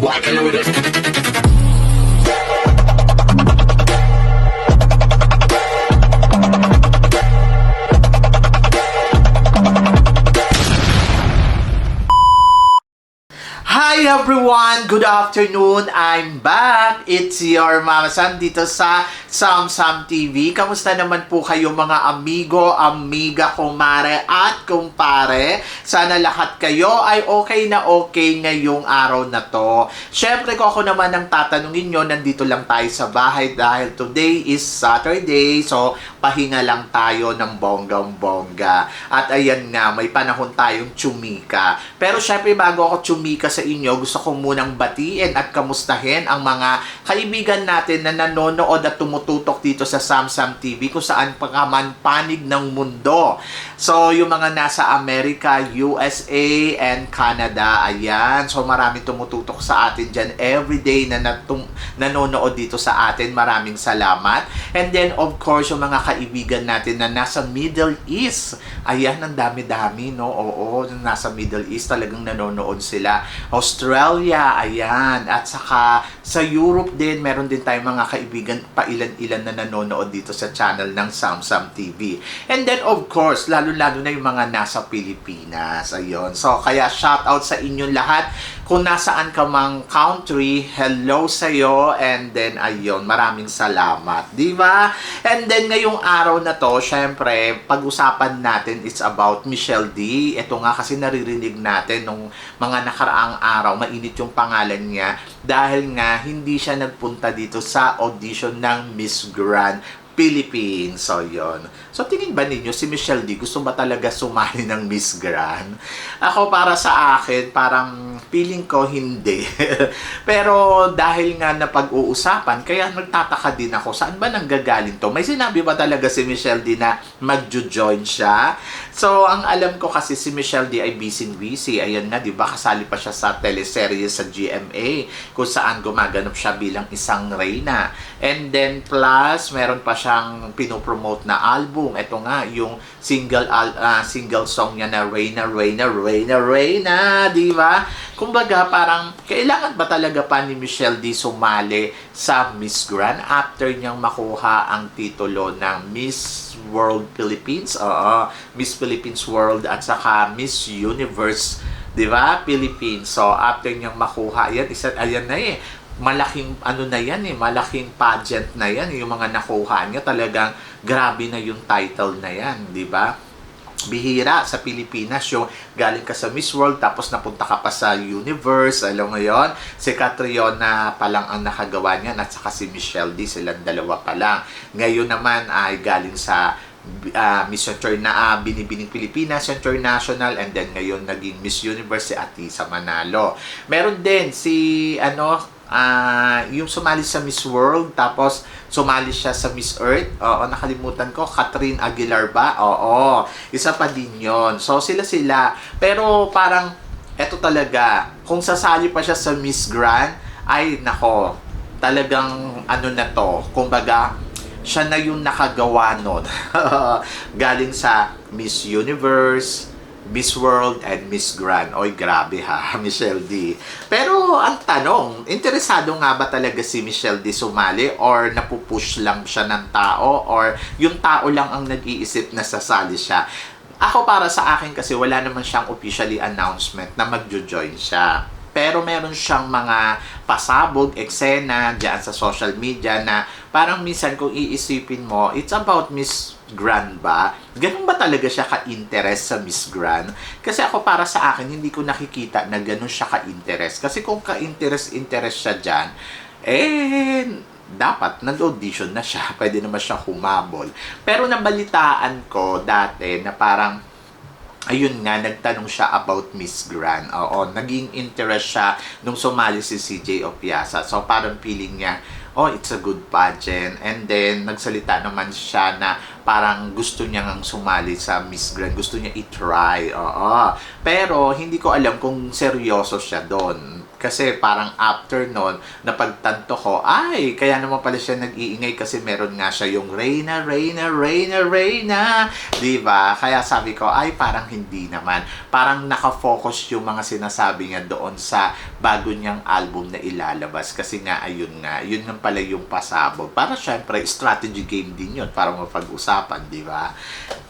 walking with it. Hi everyone! Good afternoon! I'm back! It's your Mama San dito sa Sam Sam TV. Kamusta naman po kayo mga amigo, amiga, kumare at kumpare? Sana lahat kayo ay okay na okay ngayong araw na to. Siyempre ko ako naman ang tatanungin nyo, nandito lang tayo sa bahay dahil today is Saturday. So, pahinga lang tayo ng bonggang-bongga. At ayan nga, may panahon tayong tsumika. Pero syempre bago ako tsumika sa inyo, gusto ko munang batiin at kamustahin ang mga kaibigan natin na nanonood at tumututok dito sa Samsam TV kung saan pa panig ng mundo. So, yung mga nasa Amerika, USA, and Canada, ayan. So, marami tumututok sa atin dyan everyday na natum- nanonood dito sa atin. Maraming salamat. And then, of course, yung mga kaibigan natin na nasa Middle East. Ayan, ang dami-dami, no? Oo, nasa Middle East talagang nanonood sila. Australia, ayan. At saka sa Europe din, meron din tayong mga kaibigan pa ilan-ilan na nanonood dito sa channel ng Samsam TV. And then, of course, lalo-lalo na yung mga nasa Pilipinas. Ayun. So, kaya shout out sa inyong lahat. Kung nasaan ka mang country, hello sa'yo. And then, ayun, maraming salamat. Di ba? And then, ngayong araw na to, syempre, pag-usapan natin it's about Michelle D. Ito nga kasi naririnig natin nung mga nakaraang araw, mainit yung pangalan niya dahil nga hindi siya nagpunta dito sa audition ng Miss Grand Philippines. So, yon. So, tingin ba ninyo si Michelle D gusto ba talaga sumali ng Miss Grand? Ako, para sa akin, parang feeling ko hindi. Pero dahil nga na pag-uusapan, kaya nagtataka din ako, saan ba nanggagaling to? May sinabi ba talaga si Michelle D na magjo-join siya? So, ang alam ko kasi si Michelle D ay busy-busy. Ayan nga, di ba? Kasali pa siya sa teleserye sa GMA kung saan gumaganap siya bilang isang reyna. And then plus, meron pa siyang pinopromote na album. Ito nga, yung single ah, single song niya na Reyna, Reyna, Reyna, Reyna, di ba? Kumbaga, parang kailangan ba talaga pa ni Michelle D sumali sa Miss Grand after niyang makuha ang titulo ng Miss World Philippines? Oo, Miss Philippines World at saka Miss Universe 'di ba? Philippines. So after niyang makuha, yan isa ayan na eh. Malaking ano na yan eh, malaking pageant na yan, yung mga nakuha niya talagang grabe na yung title na yan, 'di ba? bihira sa Pilipinas yung galing ka sa Miss World tapos napunta ka pa sa Universe alam mo yon? Si Catriona pa lang ang nakagawa niyan at saka si Michelle D silang dalawa pa lang. Ngayon naman ay galing sa ah, Miss Interna ah, Binibining Pilipinas International and then ngayon naging Miss Universe si Atisa Manalo. Meron din si ano ah yung sumali sa Miss World tapos sumali siya sa Miss Earth. Oo nakalimutan ko Catherine Aguilar ba? Oo isa pa din yon so sila sila pero parang eto talaga kung sasali pa siya sa Miss Grand ay nako talagang ano na to kumbaga siya na yung nakagawa nun. Galing sa Miss Universe Miss World and Miss Grand. Oy, grabe ha, Michelle D. Pero ang tanong, interesado nga ba talaga si Michelle D sumali or napupush lang siya ng tao or yung tao lang ang nag-iisip na sasali siya? Ako para sa akin kasi wala naman siyang officially announcement na magjo-join siya. Pero meron siyang mga pasabog, eksena dyan sa social media na parang minsan kung iisipin mo, it's about Miss Grand ba? Ganun ba talaga siya ka-interest sa Miss Grand? Kasi ako para sa akin, hindi ko nakikita na ganun siya ka-interest. Kasi kung ka-interest-interest siya dyan, eh, dapat nag-audition na siya. Pwede naman siya humabol. Pero nabalitaan ko dati na parang ayun nga, nagtanong siya about Miss Grand. Oo, naging interest siya nung sumali si CJ Opiasa. So, parang feeling niya, oh, it's a good pageant. And then, nagsalita naman siya na parang gusto niya ngang sumali sa Miss Grand. Gusto niya i-try. Oo. Pero, hindi ko alam kung seryoso siya doon Kasi parang after nun, napagtanto ko, ay, kaya naman pala siya nag-iingay kasi meron nga siya yung Reyna, Reyna, Reyna, Reyna. Di ba? Kaya sabi ko, ay, parang hindi naman. Parang nakafocus yung mga sinasabi niya doon sa bago niyang album na ilalabas. Kasi nga, ayun nga, yun nga pala yung pasabog. Para syempre, strategy game din yun para mapag-usapan, di ba?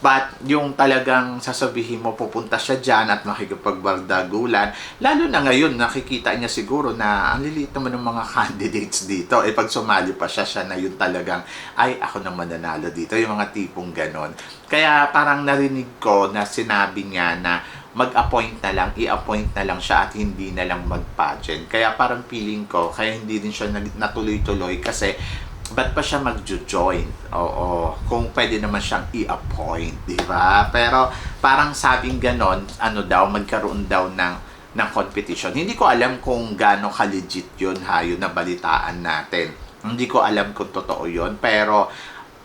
But yung talagang sasabihin mo, pupunta siya dyan at makikipagbardagulan, lalo na ngayon, nakikita niya siguro na ang liliit naman ng mga candidates dito. Eh, pag sumali pa siya, siya na yun talagang, ay, ako naman nanalo dito. Yung mga tipong ganon. Kaya parang narinig ko na sinabi niya na mag-appoint na lang, i-appoint na lang siya at hindi na lang mag-pageant. Kaya parang feeling ko, kaya hindi din siya natuloy-tuloy kasi ba't pa siya mag-join? Oo, kung pwede naman siyang i-appoint, di ba? Pero parang sabing ganon, ano daw, magkaroon daw ng ng competition. Hindi ko alam kung gaano ka-legit yun ha, yun na balitaan natin. Hindi ko alam kung totoo yun, pero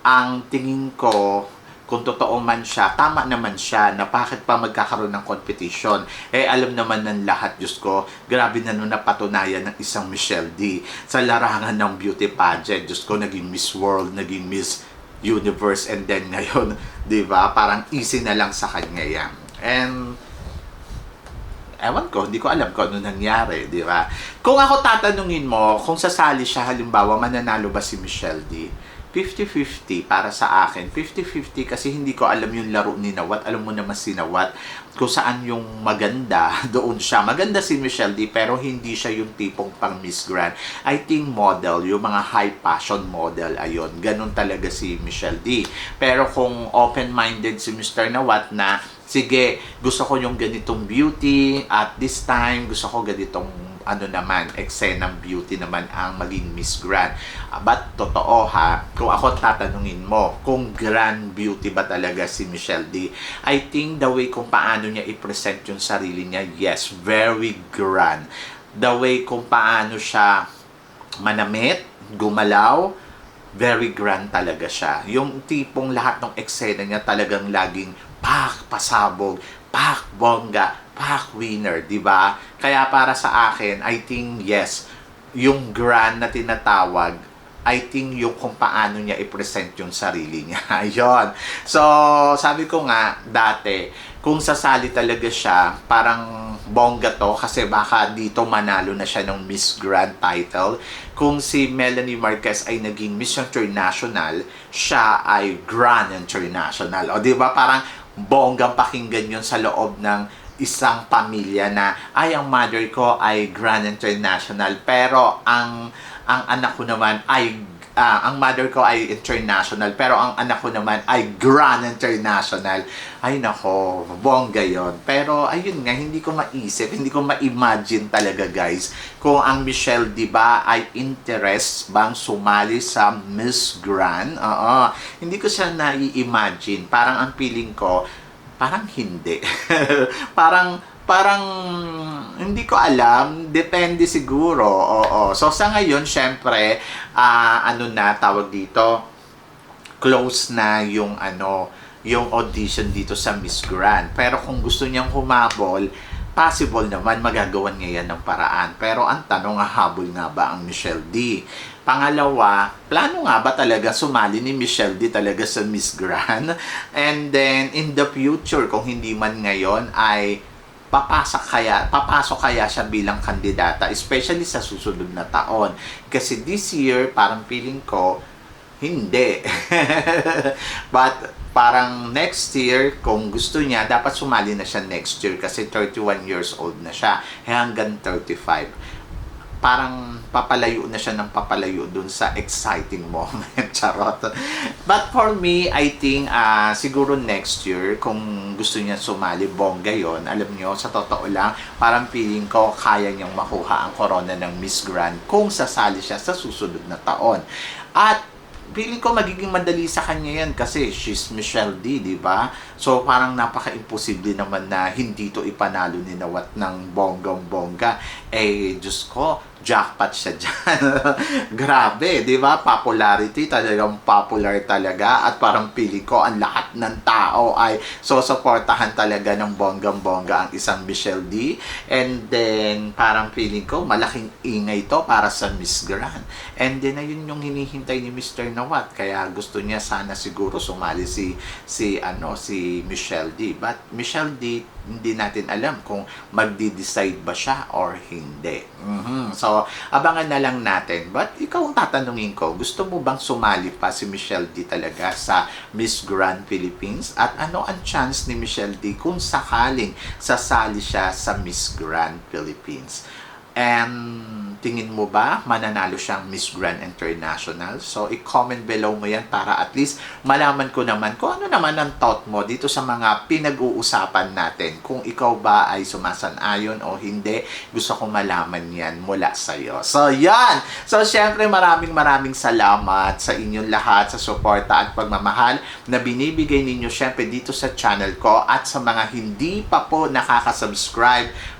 ang tingin ko, kung totoo man siya, tama naman siya na bakit pa magkakaroon ng competition. Eh, alam naman ng lahat, Diyos ko, grabe na nung napatunayan ng isang Michelle D sa larangan ng beauty pageant. Diyos ko, naging Miss World, naging Miss Universe, and then ngayon, di ba, parang easy na lang sa kanya yan. And, ewan ko, hindi ko alam kung ano nangyari, di ba? Kung ako tatanungin mo, kung sasali siya, halimbawa, mananalo ba si Michelle D? 50-50 para sa akin. 50-50 kasi hindi ko alam yung laro ni Nawat. Alam mo naman si Nawat kung saan yung maganda, doon siya. Maganda si Michelle D pero hindi siya yung tipong pang Miss Grand. I think model, yung mga high passion model, ayon Ganun talaga si Michelle D. Pero kung open-minded si Mr. Nawat na sige, gusto ko yung ganitong beauty at this time gusto ko ganitong ano naman, eksenang beauty naman ang maging Miss Grand. Uh, but totoo ha, kung ako tatanungin mo, kung grand beauty ba talaga si Michelle D, I think the way kung paano niya i-present yung sarili niya, yes, very grand. The way kung paano siya manamit, gumalaw, very grand talaga siya. Yung tipong lahat ng eksena niya talagang laging pak, pasabog, pak, bongga, pak, winner, di ba? Kaya para sa akin, I think yes, yung grand na tinatawag, I think yung kung paano niya i-present yung sarili niya. Ayun. So, sabi ko nga, dati, kung sasali talaga siya, parang bongga to kasi baka dito manalo na siya ng Miss Grand title. Kung si Melanie Marquez ay naging Miss International, siya ay Grand International. O di ba parang bonggang pakinggan yun sa loob ng isang pamilya na ay ang mother ko ay Grand International pero ang ang anak ko naman ay ah, ang mother ko ay international pero ang anak ko naman ay Grand International. Ay nako bongga yon pero ayun nga hindi ko maisip hindi ko ma-imagine talaga guys kung ang Michelle di ba ay interest bang sumali sa Miss Grand. Oo. Hindi ko siya na-imagine parang ang feeling ko Parang hindi. parang parang hindi ko alam, depende siguro. Oo. So sa ngayon, syempre, ah, ano na tawag dito, close na yung ano, yung audition dito sa Miss Grand. Pero kung gusto niyang humabol, possible naman magagawan niya yan ng paraan. Pero ang tanong, habol nga ba ang Michelle D? Pangalawa, plano nga ba talaga sumali ni Michelle D talaga sa Miss Grand? And then, in the future, kung hindi man ngayon, ay papasok kaya papasok kaya siya bilang kandidata especially sa susunod na taon kasi this year parang feeling ko hindi but parang next year kung gusto niya dapat sumali na siya next year kasi 31 years old na siya eh, hanggang 35 parang papalayo na siya ng papalayo dun sa exciting moment. Charot. But for me, I think uh, siguro next year, kung gusto niya sumali, bongga yon Alam niyo, sa totoo lang, parang feeling ko kaya niyang makuha ang corona ng Miss Grand kung sasali siya sa susunod na taon. At feeling ko magiging madali sa kanya yan kasi she's Michelle D, di ba? So parang napaka-imposible naman na hindi to ipanalo ni Nawat ng bonggang-bongga. Eh, Diyos ko, jackpot siya dyan. Grabe, di ba? Popularity, talagang popular talaga. At parang pili ko, ang lahat ng tao ay susuportahan talaga ng bonggang-bongga ang isang Michelle D. And then, parang feeling ko, malaking ingay to para sa Miss Grand. And then, ayun yung hinihintay ni Mr. Nawat. Kaya gusto niya sana siguro sumali si, si, ano, si Michelle D. But Michelle D, hindi natin alam kung magdi-decide ba siya or hindi. Mhm. So, abangan na lang natin. But ikaw ang tatanungin ko, gusto mo bang sumali pa si Michelle D talaga sa Miss Grand Philippines? At ano ang chance ni Michelle D kung sakaling sasali siya sa Miss Grand Philippines? And tingin mo ba mananalo siyang Miss Grand International? So, i-comment below mo yan para at least malaman ko naman kung ano naman ang thought mo dito sa mga pinag-uusapan natin. Kung ikaw ba ay sumasanayon o hindi, gusto ko malaman yan mula sa'yo. So, yan! So, syempre maraming maraming salamat sa inyong lahat sa suporta at pagmamahal na binibigay ninyo syempre dito sa channel ko at sa mga hindi pa po nakaka-subscribe